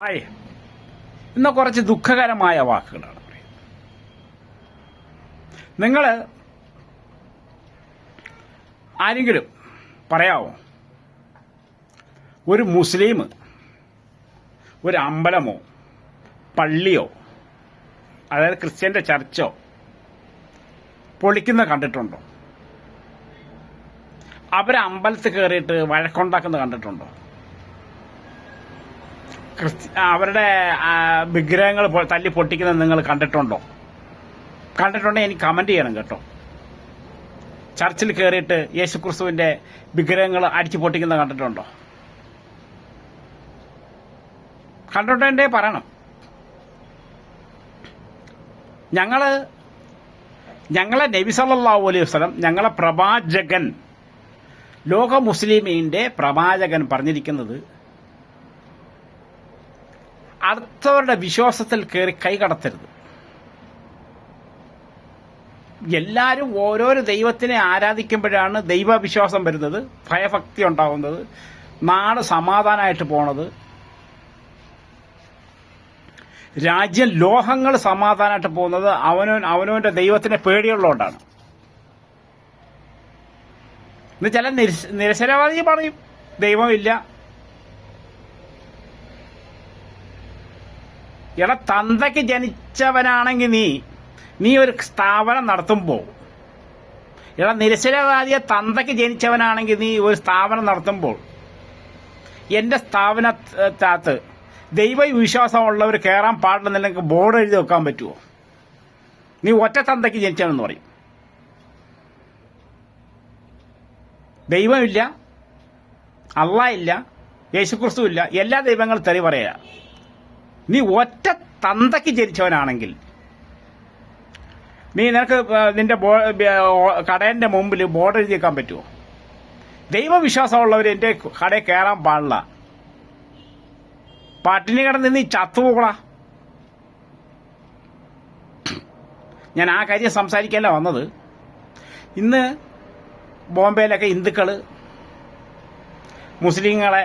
ആയി ഇന്ന് കുറച്ച് ദുഃഖകരമായ വാക്കുകളാണ് നിങ്ങൾ ആരെങ്കിലും പറയാവോ? ഒരു മുസ്ലിം ഒരു അമ്പലമോ പള്ളിയോ അതായത് ക്രിസ്ത്യന്റെ ചർച്ചോ പൊളിക്കുന്ന കണ്ടിട്ടുണ്ടോ? അവരെ അമ്പലത്തിൽ കയറിയിട്ട് വഴക്കുണ്ടാക്കുന്നത് കണ്ടിട്ടുണ്ടോ? അവരുടെ വിഗ്രഹങ്ങൾ തല്ലി പൊട്ടിക്കുന്നത് നിങ്ങൾ കണ്ടിട്ടുണ്ടോ? കണ്ടിട്ടുണ്ടെങ്കിൽ എനിക്ക് കമന്റ് ചെയ്യണം കേട്ടോ. ചർച്ചിൽ കയറിയിട്ട് യേശു ക്രിസ്തുവിന്റെ വിഗ്രഹങ്ങൾ അടിച്ചു പൊട്ടിക്കുന്നത് കണ്ടിട്ടുണ്ടോ? കണ്ടിട്ടുണ്ടേ പറയണം. ഞങ്ങൾ ഞങ്ങളെ നബി സല്ലല്ലാഹു അലൈഹി വസല്ലം ഞങ്ങളെ പ്രവാചകൻ ലോക മുസ്ലിമീന്റെ പ്രവാചകൻ പറഞ്ഞിരിക്കുന്നത് അടുത്തവരുടെ വിശ്വാസത്തിൽ കയറി കൈകടത്തരുത് എല്ലാവരും ഓരോരോ ദൈവത്തിനെ ആരാധിക്കുമ്പോഴാണ് ദൈവവിശ്വാസം വരുന്നത് ഭയഭക്തി ഉണ്ടാവുന്നത് നാട് സമാധാനമായിട്ട് പോണത്. രാജ്യം ലോഹങ്ങൾ സമാധാനമായിട്ട് പോകുന്നത് അവനോ അവനോന്റെ ദൈവത്തിനെ പേടിയുള്ളതുകൊണ്ടാണ്. എന്ന് ചില നിരസ് നിരസരവാദി പറയും ദൈവമില്ല. എടാ തന്തയ്ക്ക് ജനിച്ചവനാണെങ്കിൽ നീ നീ ഒരു സ്ഥാപനം നടത്തുമ്പോൾ എടാ നിരശ്വരവാദിയെ തന്തയ്ക്ക് ജനിച്ചവനാണെങ്കിൽ നീ ഒരു സ്ഥാപനം നടത്തുമ്പോൾ എന്റെ സ്ഥാപനത്തകത്ത് ദൈവ വിശ്വാസമുള്ളവർ കയറാൻ പാടില്ലെന്നില്ലെങ്കിൽ ബോർഡ് എഴുതി വെക്കാൻ പറ്റുമോ നീ ഒറ്റ തന്തയ്ക്ക് ജനിച്ചവനെന്ന് പറയും. ദൈവമില്ല അള്ളാഹില്ല ഇല്ല യേശുക്രിസ്തു ഇല്ല എല്ലാ ദൈവങ്ങളും തെറി പറയാ നീ ഒറ്റ തന്തയ്ക്ക് ജനിച്ചവനാണെങ്കിൽ നീ നിനക്ക് നിന്റെ കടേന്റെ മുമ്പിൽ ബോർഡ് എഴുതിയേക്കാൻ പറ്റുമോ ദൈവവിശ്വാസമുള്ളവർ എന്റെ കടയിൽ കയറാൻ പാടില്ല. പട്ടിണി കിടന്ന് നീ ചത്തുപോകള ഞാൻ ആ കാര്യം സംസാരിക്കല്ല വന്നത്. ഇന്ന് ബോംബെയിലൊക്കെ ഹിന്ദുക്കൾ മുസ്ലിങ്ങളെ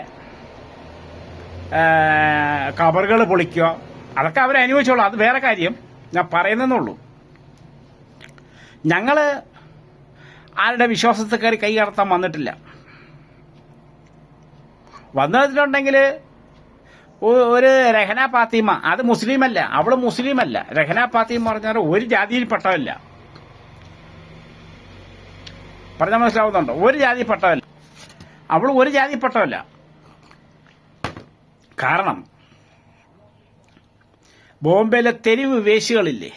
കബറുകൾ പൊളിക്കുക. അതൊക്കെ അവരനുഭവിച്ചോളൂ അത് വേറെ കാര്യം. ഞാൻ പറയുന്നതെന്നുള്ളൂ ഞങ്ങൾ ആരുടെ വിശ്വാസത്തിൽ കയറി കൈ കടത്താൻ വന്നിട്ടില്ല. വന്നിട്ടുണ്ടെങ്കിൽ ഒരു രഹന പാത്തിമ അത് മുസ്ലിമല്ല. അവൾ മുസ്ലിമല്ല. രഹന പാത്തിമ പറഞ്ഞാൽ ഒരു ജാതിയിൽപ്പെട്ടവല്ല പറഞ്ഞാൽ മനസ്സിലാവുന്നുണ്ടോ? ഒരു ജാതിയിൽപ്പെട്ടവല്ല അവൾ ഒരു ജാതിയിൽപ്പെട്ടവല്ല കാരണം ബോംബെയിലെ തെരുവ് വേശികളില്ലേ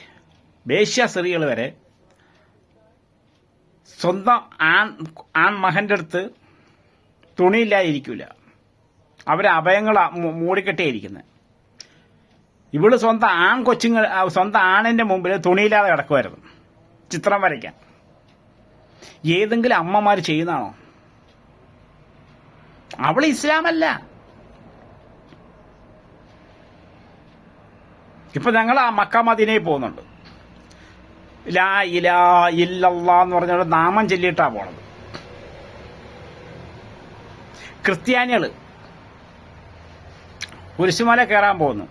വേശ്യ സ്ത്രീകൾ വരെ സ്വന്തം ആൺ ആൺ മകന്റെ അടുത്ത് തുണിയില്ലാതിരിക്കില്ല അവരെ അഭയങ്ങൾ മൂടിക്കെട്ടിയിരിക്കുന്നത് ഇവൾ സ്വന്തം ആൺ കൊച്ചുങ്ങൾ സ്വന്തം ആണിന്റെ മുമ്പിൽ തുണിയില്ലാതെ കിടക്കുമായിരുന്നു ചിത്രം വരയ്ക്കാൻ. ഏതെങ്കിലും അമ്മമാർ ചെയ്യുന്നതാണോ? അവൾ ഇസ്ലാമല്ല. ഇപ്പൊ ഞങ്ങൾ ആ മക്ക മദീനയിൽ പോകുന്നുണ്ട്. ലാ ഇലാ ഇല്ലല്ലാ എന്ന് പറഞ്ഞുകൊണ്ട് നാമം ചൊല്ലിയിട്ടാ പോണത്. ക്രിസ്ത്യാനികൾ കുരിശുമല കയറാൻ പോകുന്നു.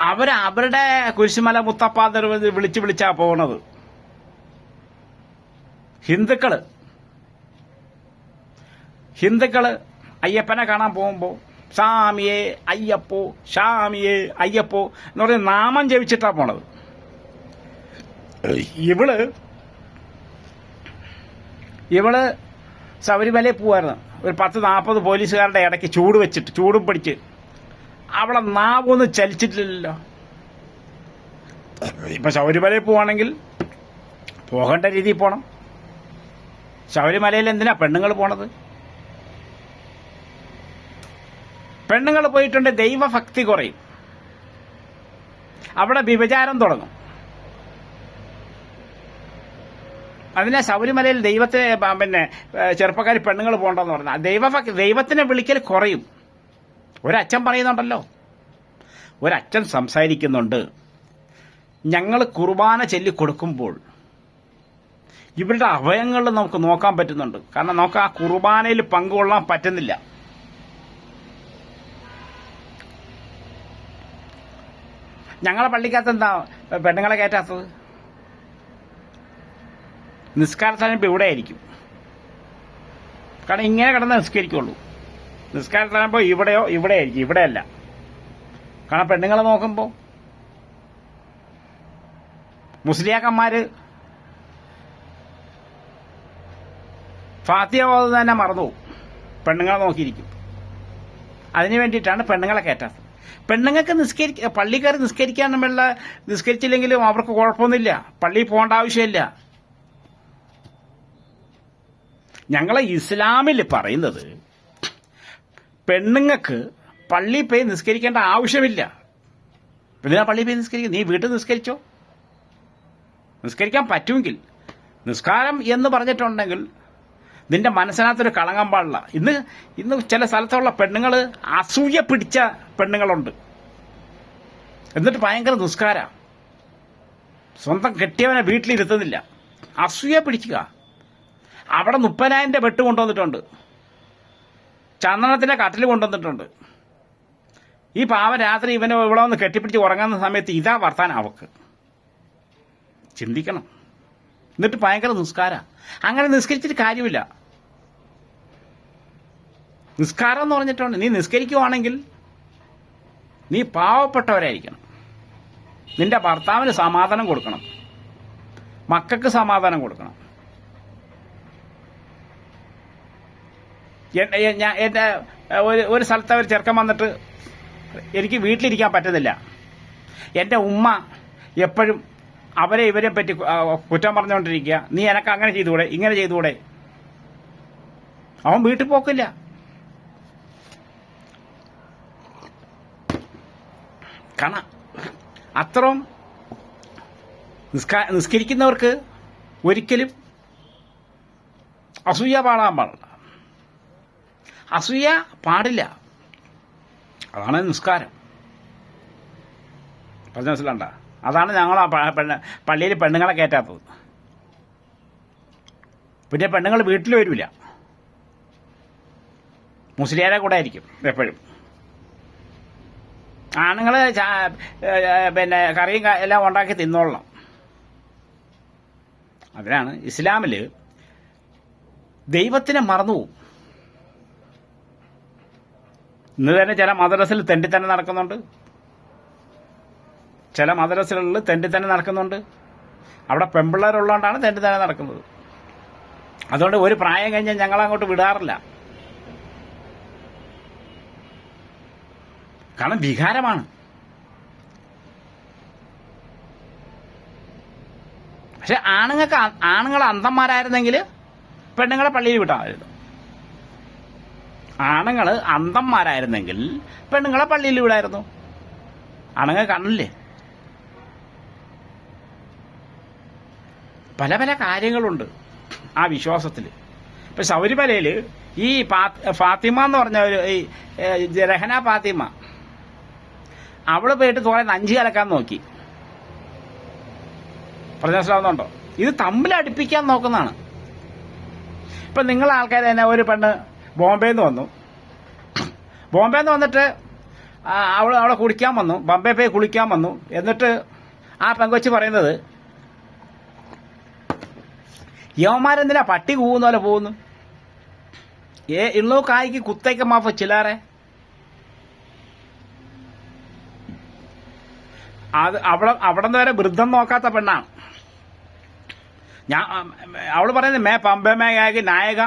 അവർ അവരുടെ കുരിശുമല മുത്തപ്പാദർ വിളിച്ചു വിളിച്ചാ പോണത്. ഹിന്ദുക്കൾ. ഹിന്ദുക്കൾ അയ്യപ്പനെ കാണാൻ പോകുമ്പോ സ്വാമിയെ അയ്യപ്പോ സ്വാമിയെ അയ്യപ്പോ എന്ന് പറഞ്ഞ് നാമം ജപിച്ചിട്ടാ പോണത്. ഇവൾ ഇവൾ ശബരിമലയിൽ പോവായിരുന്നു. ഒരു പത്ത് നാൽപ്പത് പോലീസുകാരുടെ ഇടയ്ക്ക് ചൂട് വെച്ചിട്ട് ചൂടും പിടിച്ച്. അവളെ നാവൊന്നും ചലിച്ചിട്ടില്ലല്ലോ. ഇപ്പൊ ശബരിമലയിൽ പോവാണെങ്കിൽ പോകേണ്ട രീതിയിൽ പോണം. ശബരിമലയിൽ എന്തിനാ പെണ്ണുങ്ങൾ പോണത്? പെണ്ണുങ്ങൾ പോയിട്ടുണ്ട് ദൈവഭക്തി കുറയും. അവിടെ വിഭചാരം തുടങ്ങും. അതിനെ ശബരിമലയിൽ ദൈവത്തെ പിന്നെ ചെറുപ്പക്കാർ പെണ്ണുങ്ങൾ പോകണ്ടെന്ന് പറഞ്ഞാൽ ദൈവഭക്തി ദൈവത്തിനെ വിളിക്കൽ കുറയും. ഒരച്ഛൻ പറയുന്നുണ്ടല്ലോ. ഒരച്ഛൻ സംസാരിക്കുന്നുണ്ട്. ഞങ്ങൾ കുർബാന ചൊല്ലി കൊടുക്കുമ്പോൾ ഇവരുടെ അഭയങ്ങളിൽ നമുക്ക് നോക്കാൻ പറ്റുന്നുണ്ട്. കാരണം നമുക്ക് ആ കുർബാനയിൽ പങ്കുകൊള്ളാൻ പറ്റുന്നില്ല. ഞങ്ങളെ പള്ളിക്കകത്ത് എന്താ പെണ്ണുങ്ങളെ കയറ്റാത്തത്? നിസ്കാരസ്ഥാനം ഇപ്പം ഇവിടെ ആയിരിക്കും. കാരണം ഇങ്ങനെ കിടന്ന് നിസ്കരിക്കുള്ളൂ. നിസ്കാരസ്ഥാനം ഇപ്പോൾ ഇവിടെയോ ഇവിടെ ആയിരിക്കും ഇവിടെയല്ല. കാരണം പെണ്ണുങ്ങളെ നോക്കുമ്പോൾ മുസ്ലിയാക്കന്മാര് ഫാത്തിയ തന്നെ മറന്നു. പെണ്ണുങ്ങളെ നോക്കിയിരിക്കും. അതിനു വേണ്ടിയിട്ടാണ് പെണ്ണുങ്ങളെ കയറ്റാത്തത്. പെണ്ണുങ്ങൾക്ക് നിസ്കരിക്ക പള്ളി കയറി നിസ്കരിക്കാൻ വെള്ള നിസ്കരിച്ചില്ലെങ്കിലും അവർക്ക് കുഴപ്പമൊന്നുമില്ല. പള്ളിയിൽ പോകേണ്ട ആവശ്യമില്ല. ഞങ്ങളെ ഇസ്ലാമിൽ പറയുന്നത് പെണ്ണുങ്ങൾക്ക് പള്ളിയിൽ പോയി നിസ്കരിക്കേണ്ട ആവശ്യമില്ല. പിന്നെ പള്ളിയിൽ പോയി നിസ്കരിക്കും നീ വീട്ടിൽ നിസ്കരിച്ചോ? നിസ്കരിക്കാൻ പറ്റുമെങ്കിൽ. നിസ്കാരം എന്ന് പറഞ്ഞിട്ടുണ്ടെങ്കിൽ നിന്റെ മനസ്സിനകത്തൊരു കളങ്കം പാടില്ല. ഇന്ന് ഇന്ന് ചില സ്ഥലത്തുള്ള പെണ്ണുങ്ങൾ അസൂയ പിടിച്ച പെണ്ണുങ്ങളുണ്ട്. എന്നിട്ട് ഭയങ്കര നിസ്കാര സ്വന്തം കെട്ടിയവനെ വീട്ടിലിരുത്തുന്നില്ല. അസൂയ പിടിക്കുക. അവിടെ മുപ്പതിനായിരം വെട്ട് കൊണ്ടുവന്നിട്ടുണ്ട്. ചന്ദനത്തിന്റെ കട്ടിൽ കൊണ്ടുവന്നിട്ടുണ്ട്. ഈ പാവ രാത്രി ഇവനെ ഇവിടെ വന്ന് കെട്ടിപ്പിടിച്ച് ഉറങ്ങുന്ന സമയത്ത് ഇതാ വർത്താനം അവക്ക്. ചിന്തിക്കണം. എന്നിട്ട് ഭയങ്കര നിസ്കാര. അങ്ങനെ നിസ്കരിച്ചിട്ട് കാര്യമില്ല. നിസ്കാരം എന്ന് പറഞ്ഞിട്ടുണ്ട്. നീ നിസ്കരിക്കുവാണെങ്കിൽ നീ പാവപ്പെട്ടവരായിരിക്കണം. നിന്റെ ഭർത്താവിന് സമാധാനം കൊടുക്കണം. മക്കൾക്ക് സമാധാനം കൊടുക്കണം. ഞാൻ എന്റെ ഒരു ഒരു സ്ഥലത്തെ ഒരു ചെറുക്കൻ വന്നിട്ട് എനിക്ക് വീട്ടിലിരിക്കാൻ പറ്റുന്നില്ല. എന്റെ ഉമ്മ എപ്പോഴും അവരെ ഇവരെ പറ്റി കുറ്റം പറഞ്ഞുകൊണ്ടിരിക്കുക. നീ എനക്ക് അങ്ങനെ ചെയ്തുകൂടെ? ഇങ്ങനെ ചെയ്തുകൂടെ? അവൻ വീട്ടിൽ പോക്കില്ല. കാരണം അത്രയും നിസ്കാ നിസ്കരിക്കുന്നവർക്ക് ഒരിക്കലും അസൂയ പാടാൻ പാടില്ല. അസൂയ പാടില്ല. അതാണ് നിസ്കാരം. പറഞ്ഞ മനസ്സിലണ്ട അതാണ് ഞങ്ങൾ പെണ്ണ് പള്ളിയിൽ പെണ്ണുങ്ങളെ കയറ്റാത്തത് പിന്നെ പെണ്ണുങ്ങൾ വീട്ടിൽ വരില്ല മുസ്ലിയാരെ കൂടെ ആയിരിക്കും എപ്പോഴും. ആണുങ്ങൾ പിന്നെ കറിയും എല്ലാം ഉണ്ടാക്കി തിന്നോളണം. അതിനാണ് ഇസ്ലാമിൽ ദൈവത്തിനെ മറന്നുപോകും ഇന്ന് തന്നെ ചില മദ്രസിൽ തെണ്ടി തന്നെ നടക്കുന്നുണ്ട്. ചില മദ്രസകളിൽ തെണ്ടി തന്നെ നടക്കുന്നുണ്ട്. അവിടെ പെമ്പിള്ളേരുള്ളതുകൊണ്ടാണ് തെണ്ടി തന്നെ നടക്കുന്നത്. അതുകൊണ്ട് ഒരു പ്രായം കഴിഞ്ഞാൽ ഞങ്ങൾ അങ്ങോട്ട് വിടാറില്ല. കാരണം വികാരമാണ്. പക്ഷെ ആണുങ്ങൾക്ക് ആണുങ്ങൾ അന്തന്മാരായിരുന്നെങ്കിൽ പെണ്ണുങ്ങളെ പള്ളിയിൽ വിട്ടാമായിരുന്നു ആണുങ്ങൾ അന്തന്മാരായിരുന്നെങ്കിൽ പെണ്ണുങ്ങളെ പള്ളിയിൽ വിടായിരുന്നു. ആണുങ്ങൾ കണ്ണില്ലേ പല പല കാര്യങ്ങളുണ്ട് ആ വിശ്വാസത്തിൽ. ഇപ്പം ശബരിമലയിൽ ഈ ഫാത്തിമ എന്ന് പറഞ്ഞ ഒരു ഈ രഹന ഫാത്തിമ അവൾ പോയിട്ട് തോറെ നഞ്ചി കലക്കാൻ നോക്കി. പറഞ്ഞ മനസ്സിലാവുന്നുണ്ടോ ഇത് തമ്മിൽ അടുപ്പിക്കാൻ നോക്കുന്നതാണ്. ഇപ്പം നിങ്ങൾ ആൾക്കാർ തന്നെ ഒരു പെണ്ണ് ബോംബെയിൽ നിന്ന് വന്നു. ബോംബെയിൽ നിന്ന് വന്നിട്ട് അവൾ അവളെ കുളിക്കാൻ വന്നു. ബോംബെ പോയി കുളിക്കാൻ വന്നു. എന്നിട്ട് ആ പെങ്കൊച്ച് പറയുന്നത് യവന്മാരെന്തിനാ പട്ടി കൂവുന്ന പോലെ പോകുന്നു? ഏ ഇള്ളോ കായ്ക്ക് കുത്തേക്ക മാഫ ചില്ലാറെ? അത് അവിടെ അവിടെ നിന്ന് വരെ വൃദ്ധം നോക്കാത്ത പെണ്ണാണ് ഞാൻ അവൾ പറയുന്നത് മേ പമ്പ മേ ആയ നായക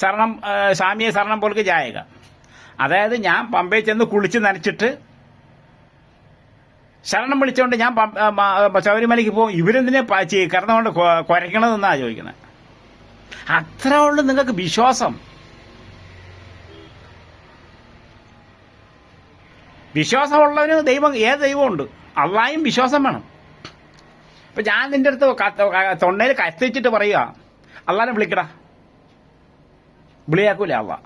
ശരണം സ്വാമിയെ ശരണം പോലെ ജായക അതായത് ഞാൻ പമ്പയിൽ ചെന്ന് കുളിച്ച് നനച്ചിട്ട് ശരണം വിളിച്ചുകൊണ്ട് ഞാൻ ശബരിമലയ്ക്ക് പോകും. ഇവരെന്തിനെ കിടന്നുകൊണ്ട് കുരയ്ക്കണമെന്നാ ചോദിക്കുന്നത്? അത്ര ഉള്ളു നിങ്ങൾക്ക് വിശ്വാസം. വിശ്വാസമുള്ളവന് ദൈവം ഏത് ദൈവമുണ്ട്? അള്ളായും വിശ്വാസം വേണം. ഇപ്പൊ ഞാൻ നിന്റെ അടുത്ത് തൊണ്ടയിൽ കത്തിച്ചിട്ട് പറയുക അള്ളാനെ വിളിക്കടാ. വിളിയാക്കൂല അള്ള.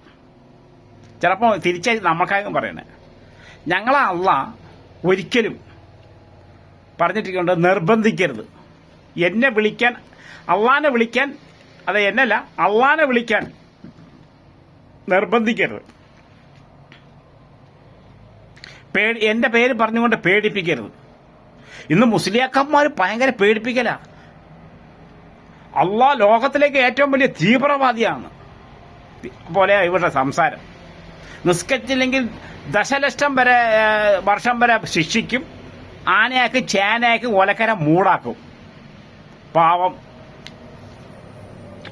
ചിലപ്പോൾ തിരിച്ചായി നമ്മൾക്കായും പറയണേ ഞങ്ങളെ അള്ള ഒരിക്കലും പറഞ്ഞിട്ടുണ്ട് നിർബന്ധിക്കരുത്. എന്നെ വിളിക്കാൻ അള്ളാനെ വിളിക്കാൻ അത് എന്നല്ല അള്ളാനെ വിളിക്കാൻ നിർബന്ധിക്കരുത്. പേടി എന്റെ പേര് പറഞ്ഞുകൊണ്ട് പേടിപ്പിക്കരുത്. ഇന്ന് മുസ്ലിയാക്കന്മാർ ഭയങ്കര പേടിപ്പിക്കല. അള്ളാഹ് ലോകത്തിലേക്ക് ഏറ്റവും വലിയ തീവ്രവാദിയാണ്. പോലെ ഇവരുടെ സംസാരം. നിസ്കരിച്ചില്ലെങ്കിൽ ദശലക്ഷം വരെ വർഷം വരെ ശിക്ഷിക്കും. ആനയാക്കും ചേനയാക്കും ഒലക്കര മൂടാക്കും. പാവം.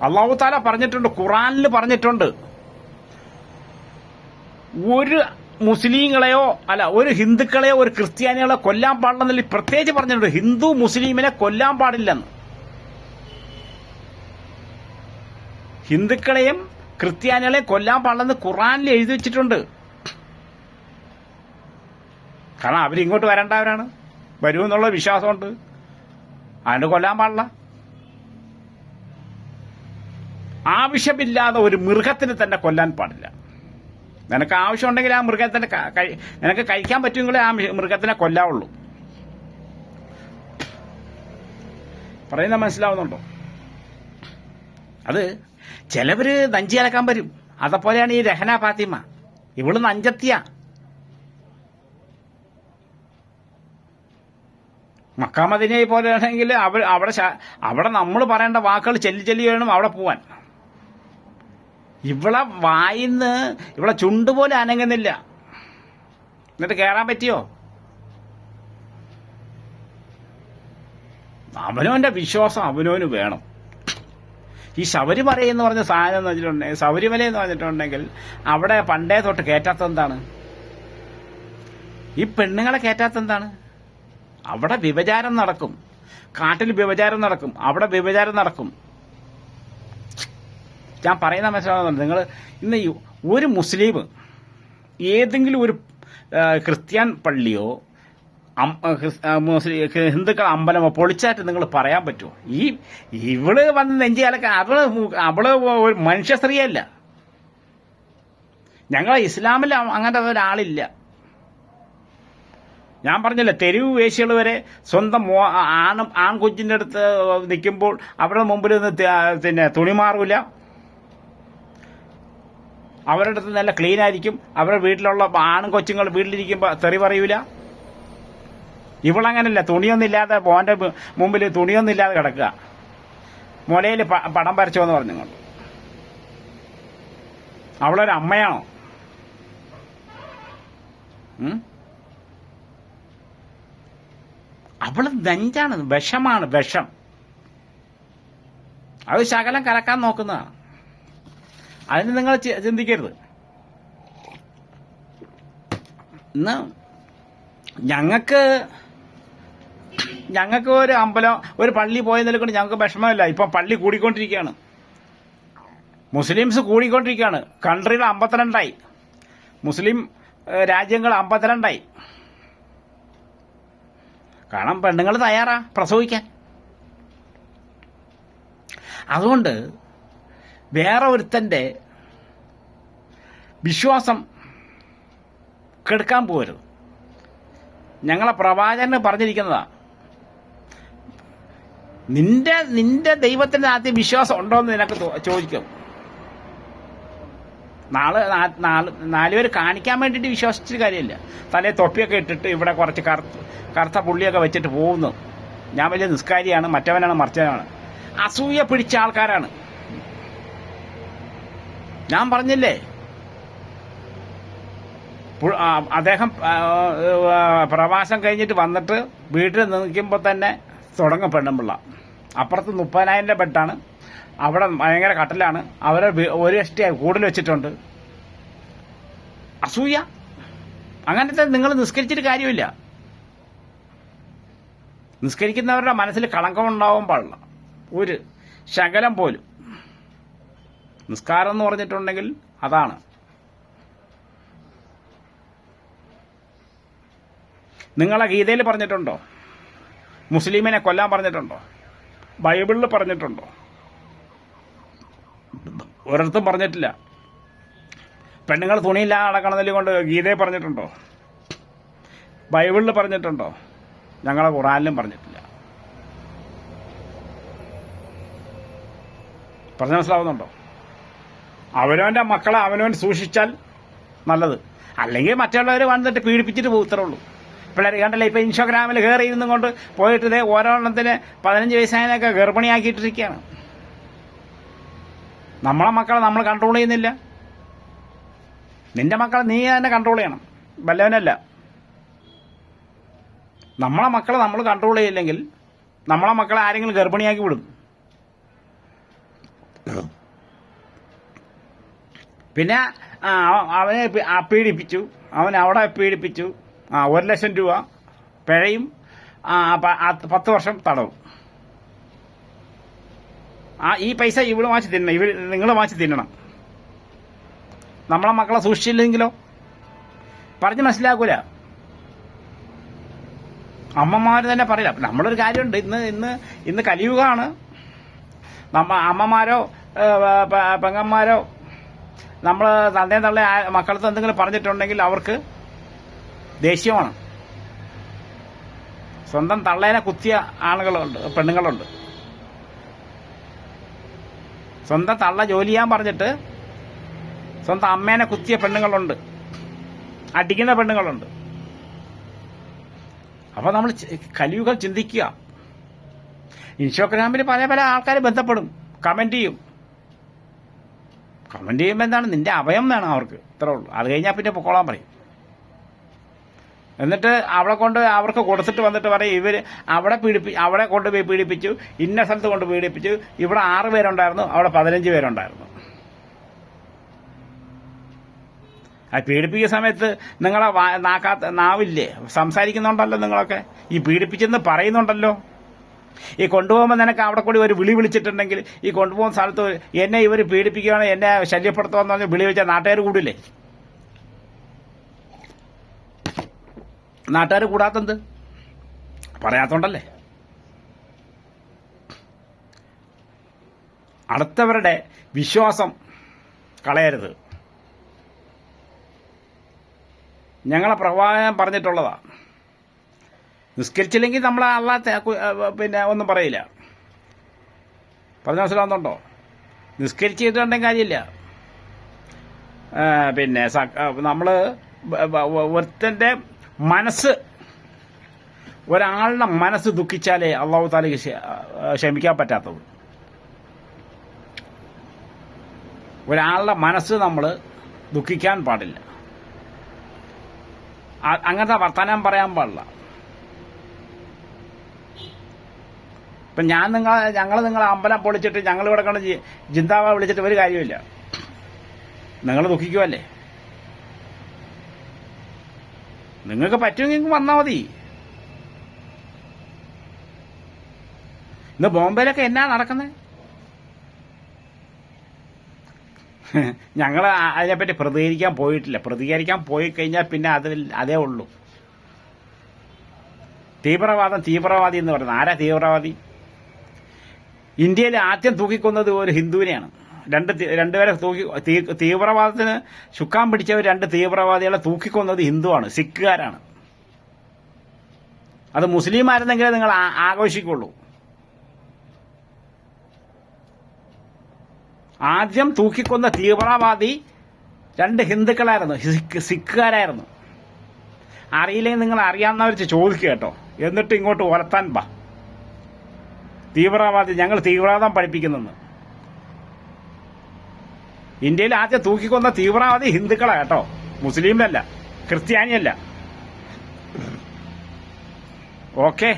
അള്ളാഹു താല പറഞ്ഞിട്ടുണ്ട് ഖുറാനിൽ പറഞ്ഞിട്ടുണ്ട്. ഒരു മുസ്ലിങ്ങളെയോ അല്ല ഒരു ഹിന്ദുക്കളെയോ ഒരു ക്രിസ്ത്യാനികളെ കൊല്ലാൻ പാടില്ലെന്നില്ല പ്രത്യേകിച്ച് പറഞ്ഞിട്ടുണ്ട്. ഹിന്ദു മുസ്ലിമിനെ കൊല്ലാൻ പാടില്ലെന്ന്. ഹിന്ദുക്കളെയും ക്രിസ്ത്യാനികളെ കൊല്ലാൻ പാടില്ലെന്ന് ഖുറാനിൽ എഴുതി വെച്ചിട്ടുണ്ട്. കാരണം അവരിങ്ങോട്ട് വരേണ്ടവരാണ്. വരുമെന്നുള്ള വിശ്വാസമുണ്ട്. അതുകൊണ്ട് കൊല്ലാൻ പാടില്ല. ആവശ്യമില്ലാതെ ഒരു മൃഗത്തിന് തന്നെ കൊല്ലാൻ പാടില്ല. നിനക്ക് ആവശ്യമുണ്ടെങ്കിൽ ആ മൃഗത്തിനെ നിനക്ക് കഴിക്കാൻ പറ്റുമെങ്കിലേ ആ മൃഗത്തിനെ കൊല്ലാവുള്ളൂ. പറയുന്ന മനസ്സിലാവുന്നുണ്ടോ? അത് ചിലവര് നഞ്ചി അലക്കാൻ വരും. അതെപ്പോലെയാണ് ഈ രഹന ഫാത്തിമ. ഇവൾ നഞ്ചത്തിയ. മക്കാമദിനെ പോലെയാണെങ്കിൽ അവർ അവിടെ അവിടെ നമ്മൾ പറയേണ്ട വാക്കുകൾ ചെല്ലി ചെല്ലി വേണം അവിടെ പോവാൻ. ഇവളെ വായിന്ന് ഇവളെ ചുണ്ട് പോലെ അനങ്ങുന്നില്ല. എന്നിട്ട് കയറാൻ പറ്റിയോ? അവനോന്റെ വിശ്വാസം അവനോന് വേണം. ഈ ശബരിമല എന്ന് പറഞ്ഞ സാധനം എന്ന് വെച്ചിട്ടുണ്ടെങ്കിൽ ശബരിമല എന്ന് പറഞ്ഞിട്ടുണ്ടെങ്കിൽ അവിടെ പണ്ടേ തൊട്ട് കയറ്റാത്ത എന്താണ്? ഈ പെണ്ണുങ്ങളെ കയറ്റാത്ത എന്താണ്? അവിടെ വിഭചാരം നടക്കും. കാട്ടിൽ വിഭചാരം നടക്കും. അവിടെ വിഭചാരം നടക്കും. ഞാൻ പറയുന്ന മനസ്സിലാവുന്നുണ്ട്. നിങ്ങൾ ഇന്ന് ഒരു മുസ്ലിം ഏതെങ്കിലും ഒരു ക്രിസ്ത്യൻ പള്ളിയോ ഹിന്ദുക്കൾ അമ്പലമോ പൊളിച്ചായിട്ട് നിങ്ങൾ പറയാൻ പറ്റുമോ? ഈ ഇവൾ വന്ന് നെഞ്ചിയാലൊക്കെ അവൾ അവൾ മനുഷ്യ സ്ത്രീയല്ല. ഞങ്ങളെ ഇസ്ലാമിൽ അങ്ങനത്തെ ഒരാളില്ല. ഞാൻ പറഞ്ഞില്ല തെരുവ് വേശികൾ വരെ സ്വന്തം ആണും ആൺകൊച്ചിന്റെ അടുത്ത് നിൽക്കുമ്പോൾ അവരുടെ മുമ്പിൽ നിന്ന് പിന്നെ തുണി മാറില്ല അവരുടെ അടുത്ത് നല്ല ക്ലീൻ ആയിരിക്കും. അവരുടെ വീട്ടിലുള്ള ആണും കൊച്ചുങ്ങൾ വീട്ടിലിരിക്കുമ്പോൾ തെറി പറയൂല. ഇവളങ്ങനല്ല തുണിയൊന്നുമില്ലാതെ മോന്റെ മുമ്പിൽ തുണിയൊന്നുമില്ലാതെ കിടക്കുക. മുലയിൽ പടം വരച്ചോ എന്ന് പറഞ്ഞു കൊണ്ട് അവളൊരു അമ്മയാണോ അവൾ നെഞ്ചാണ് വിഷമാണ് വിഷം. അത് ശകലം കലക്കാൻ നോക്കുന്നതാണ് അതിന് നിങ്ങൾ ചിന്തിക്കരുത്. ഇന്ന് ഞങ്ങൾക്ക് ഞങ്ങൾക്ക് ഒരു അമ്പലം ഒരു പള്ളി പോയി കൊണ്ട് ഞങ്ങൾക്ക് വിഷമമില്ല. ഇപ്പം പള്ളി കൂടിക്കൊണ്ടിരിക്കുകയാണ്. മുസ്ലിംസ് കൂടിക്കൊണ്ടിരിക്കുകയാണ്. കൺട്രികൾ അമ്പത്തിരണ്ടായി. മുസ്ലിം രാജ്യങ്ങൾ അമ്പത്തിരണ്ടായി. കാരണം പെണ്ണുങ്ങൾ തയ്യാറാ? പ്രസവിക്കാൻ. അതുകൊണ്ട് വേറെ ഒരുത്തന്റെ വിശ്വാസം കെടുക്കാൻ പോകരുത് ഞങ്ങളെ പ്രവാചകന് പറഞ്ഞിരിക്കുന്നതാ നിന്റെ നിന്റെ ദൈവത്തിന്റെ ആദ്യം വിശ്വാസം ഉണ്ടോ എന്ന് നിനക്ക് ചോദിക്കും. നാളെ നാല് നാലുപേർ കാണിക്കാൻ വേണ്ടിയിട്ട് വിശ്വസിച്ചിട്ട് കാര്യമില്ല. തലേ തൊപ്പിയൊക്കെ ഇട്ടിട്ട് ഇവിടെ കുറച്ച് കറുത്ത കറുത്ത പുള്ളിയൊക്കെ വെച്ചിട്ട് പോകുന്നു. ഞാൻ വലിയ നിസ്കാരിയാണ് മറ്റവനാണ് മറിച്ചവനാണ്. അസൂയ പിടിച്ച ആൾക്കാരാണ്. ഞാൻ പറഞ്ഞില്ലേ? അദ്ദേഹം പ്രവാസം കഴിഞ്ഞിട്ട് വന്നിട്ട് വീട്ടിൽ നിൽക്കുമ്പോൾ തന്നെ തുടങ്ങും പെണ്ണുമ്പിള്ള. അപ്പുറത്ത് മുപ്പതിനായിരം ബെഡാണ് അവിടെ ഭയങ്കര കട്ടലാണ് അവരെ ഒരു ഇഷ്ടി കൂടുതൽ വെച്ചിട്ടുണ്ട്. അസൂയ. അങ്ങനത്തെ നിങ്ങൾ നിസ്കരിച്ചിട്ട് കാര്യമില്ല. നിസ്കരിക്കുന്നവരുടെ മനസ്സിൽ കളങ്കമുണ്ടാവാൻ പാടില്ല ഒരു ശകലം പോലും. നിസ്കാരം എന്ന് പറഞ്ഞിട്ടുണ്ടെങ്കിൽ അതാണ്. നിങ്ങളെ ഗീതയിൽ പറഞ്ഞിട്ടുണ്ടോ? മുസ്ലിമിനെ കൊല്ലാൻ പറഞ്ഞിട്ടുണ്ടോ? ബൈബിളിൽ പറഞ്ഞിട്ടുണ്ടോ? ഒരിടത്തും പറഞ്ഞിട്ടില്ല. പെണ്ണുങ്ങൾ തുണിയില്ലാതെ അടക്കണതിൽ കൊണ്ട് ഗീതയെ പറഞ്ഞിട്ടുണ്ടോ? ബൈബിളിൽ പറഞ്ഞിട്ടുണ്ടോ? ഞങ്ങളെ ഖുറാനിലും പറഞ്ഞിട്ടില്ല. പറഞ്ഞ മനസ്സിലാവുന്നുണ്ടോ? അവനവന്റെ മക്കളെ അവനവൻ സൂക്ഷിച്ചാൽ നല്ലത്. അല്ലെങ്കിൽ മറ്റുള്ളവർ വന്നിട്ട് പീഡിപ്പിച്ചിട്ട് പോകത്തേ ഉള്ളൂ. പിള്ളേർ കണ്ടല്ലേ ഇപ്പൊ ഇൻസ്റ്റാഗ്രാമിൽ കയറി ഇരുന്നും കൊണ്ട് പോയിട്ട് ഇതേ ഓരോണ്ണത്തിന് പതിനഞ്ച് വയസ്സായതിനൊക്കെ ഗർഭിണിയാക്കിയിട്ടിരിക്കുകയാണ്. നമ്മളെ മക്കളെ നമ്മൾ കൺട്രോൾ ചെയ്യുന്നില്ല. നിന്റെ മക്കളെ നീ തന്നെ കൺട്രോൾ ചെയ്യണം. വല്ലവനല്ല. നമ്മളെ മക്കളെ നമ്മൾ കൺട്രോൾ ചെയ്യില്ലെങ്കിൽ നമ്മളെ മക്കളെ ആരെങ്കിലും ഗർഭിണിയാക്കി വിടും. പിന്നെ അവനെ പീഡിപ്പിച്ചു. അവൻ അവിടെ പീഡിപ്പിച്ചു. ആ ഒരു ലക്ഷം രൂപ പിഴയും. പത്ത് വർഷം തടവും. ആ ഈ പൈസ ഇവൾ വാങ്ങിച്ച് തിന്നണം. ഇവർ നിങ്ങൾ വാങ്ങിച്ച് തിന്നണം. നമ്മളെ മക്കളെ സൂക്ഷിച്ചില്ലെങ്കിലോ? പറഞ്ഞ് മനസ്സിലാക്കൂല. അമ്മമാര് തന്നെ പറയില്ല. നമ്മളൊരു കാര്യമുണ്ട്. ഇന്ന് ഇന്ന് ഇന്ന് കലിയുഗമാണ്. നമ്മ അമ്മമാരോ പെങ്ങന്മാരോ നമ്മൾ തന്നെ തള്ള മക്കളത്ത് എന്തെങ്കിലും പറഞ്ഞിട്ടുണ്ടെങ്കിൽ അവർക്ക് ദേഷ്യമാണ്. സ്വന്തം തള്ളേനെ കുത്തിയ ആളുകളുണ്ട് പെണ്ണുങ്ങളുണ്ട്. സ്വന്തം തള്ള ജോലി ചെയ്യാൻ പറഞ്ഞിട്ട് സ്വന്തം അമ്മേനെ കുത്തിയ പെണ്ണുങ്ങളുണ്ട്. അടിക്കുന്ന പെണ്ണുങ്ങളുണ്ട്. അപ്പൊ നമ്മൾ കലിയുഗം ചിന്തിക്കുക. ഇൻസ്റ്റാഗ്രാമിൽ പല പല ആൾക്കാർ ബന്ധപ്പെടും. കമന്റ് ചെയ്യും. കമന്റ് ചെയ്യുമ്പോൾ എന്താണ്? നിന്റെ അഭയം വേണം അവർക്ക്. ഇത്രേ ഉള്ളൂ. അത് കഴിഞ്ഞാൽ പിന്നെ പൊക്കോളാൻ പറയും. എന്നിട്ട് അവളെ കൊണ്ട് അവർക്ക് കൊടുത്തിട്ട് വന്നിട്ട് പറയും ഇവർ അവിടെ പീഡിപ്പി അവിടെ കൊണ്ടുപോയി പീഡിപ്പിച്ചു ഇന്ന സ്ഥലത്ത് കൊണ്ട് പീഡിപ്പിച്ചു. ഇവിടെ ആറ് പേരുണ്ടായിരുന്നു അവിടെ പതിനഞ്ച് പേരുണ്ടായിരുന്നു. ആ പീഡിപ്പിക്കുന്ന സമയത്ത് നിങ്ങളെ നാക്കാത്ത നാവില്ലേ? സംസാരിക്കുന്നുണ്ടല്ലോ നിങ്ങളൊക്കെ. ഈ പീഡിപ്പിച്ചെന്ന് പറയുന്നുണ്ടല്ലോ. ഈ കൊണ്ടുപോകുമ്പോൾ നിനക്ക് അവിടെ കൂടി ഒരു വിളി വിളിച്ചിട്ടുണ്ടെങ്കിൽ ഈ കൊണ്ടുപോകുന്ന സ്ഥലത്ത് എന്നെ ഇവർ പീഡിപ്പിക്കുകയാണ് എന്നെ ശല്യപ്പെടുത്തുമെന്ന് പറഞ്ഞ് വിളി വിളിച്ചാൽ നാട്ടുകാർ കൂടില്ലേ? നാട്ടുകാർ കൂടാത്തെന്ത് പറയാത്തോണ്ടല്ലേ? അടുത്തവരുടെ വിശ്വാസം കളയരുത്. ഞങ്ങളെ പ്രവാചകം പറഞ്ഞിട്ടുള്ളതാ. നിസ്കരിച്ചില്ലെങ്കിൽ നമ്മൾ അല്ലാത്ത പിന്നെ ഒന്നും പറയില്ല. പറഞ്ഞ മനസ്സിലാവുന്നുണ്ടോ നിസ്കരിച്ചിട്ടുണ്ടെങ്കിൽ കാര്യമില്ല. പിന്നെ നമ്മൾ ഒരുത്തന്റെ മനസ്സ് ഒരാളുടെ മനസ്സ് ദുഃഖിച്ചാലേ അള്ളാഹു താലയ്ക്ക് ക്ഷമിക്കാൻ പറ്റാത്തത്. ഒരാളുടെ മനസ്സ് നമ്മൾ ദുഃഖിക്കാൻ പാടില്ല. അങ്ങനത്തെ വർത്തമാനം പറയാൻ പാടില്ല. ഇപ്പൊ ഞാൻ നിങ്ങൾ ഞങ്ങൾ നിങ്ങളെ അമ്പലം പൊളിച്ചിട്ട് ഞങ്ങൾ ഇവിടെ കണ്ട് ജിന്താവ വിളിച്ചിട്ട് ഒരു കാര്യമില്ല നിങ്ങൾ ദുഃഖിക്കുമല്ലേ നിങ്ങൾക്ക് പറ്റുമെങ്കിൽ വന്നാൽ മതി. ഇന്ന് ബോംബെയിലൊക്കെ എന്നാ നടക്കുന്നത് ഞങ്ങൾ അതിനെപ്പറ്റി പ്രതികരിക്കാൻ പോയിട്ടില്ല. പ്രതികരിക്കാൻ പോയി കഴിഞ്ഞാൽ പിന്നെ അതിൽ അതേ ഉള്ളൂ. തീവ്രവാദം തീവ്രവാദി എന്ന് പറയുന്നത് ആരാ തീവ്രവാദി? ഇന്ത്യയിൽ ആദ്യം തൂക്കിക്കൊന്നത് ഒരു ഹിന്ദുവിനെയാണ്. രണ്ട് രണ്ടുപേരെ തൂക്കി തീവ്രവാദത്തിന് ചുക്കാൻ പിടിച്ചവർ രണ്ട് തീവ്രവാദികളെ തൂക്കിക്കൊന്നത് ഹിന്ദുവാണ് സിഖുകാരാണ്. അത് മുസ്ലിം ആയിരുന്നെങ്കിലേ നിങ്ങൾ ആഘോഷിക്കുള്ളൂ. ആദ്യം തൂക്കിക്കൊന്ന തീവ്രവാദി രണ്ട് ഹിന്ദുക്കളായിരുന്നു സിഖ് സിഖുകാരായിരുന്നു. അറിയില്ലെങ്കിൽ നിങ്ങൾ അറിയാവുന്നവർ ചോദിക്കുക കേട്ടോ. എന്നിട്ട് ഇങ്ങോട്ട് ഒലത്താൻ ബാ. തീവ്രവാദി ഞങ്ങൾ തീവ്രവാദം പഠിപ്പിക്കുന്നെന്ന്. ഇന്ത്യയിൽ ആദ്യം തൂക്കിക്കൊന്ന തീവ്രവാദി ഹിന്ദുക്കളാ കേട്ടോ. മുസ്ലിമല്ല ക്രിസ്ത്യാനിയല്ല ഓക്കെ.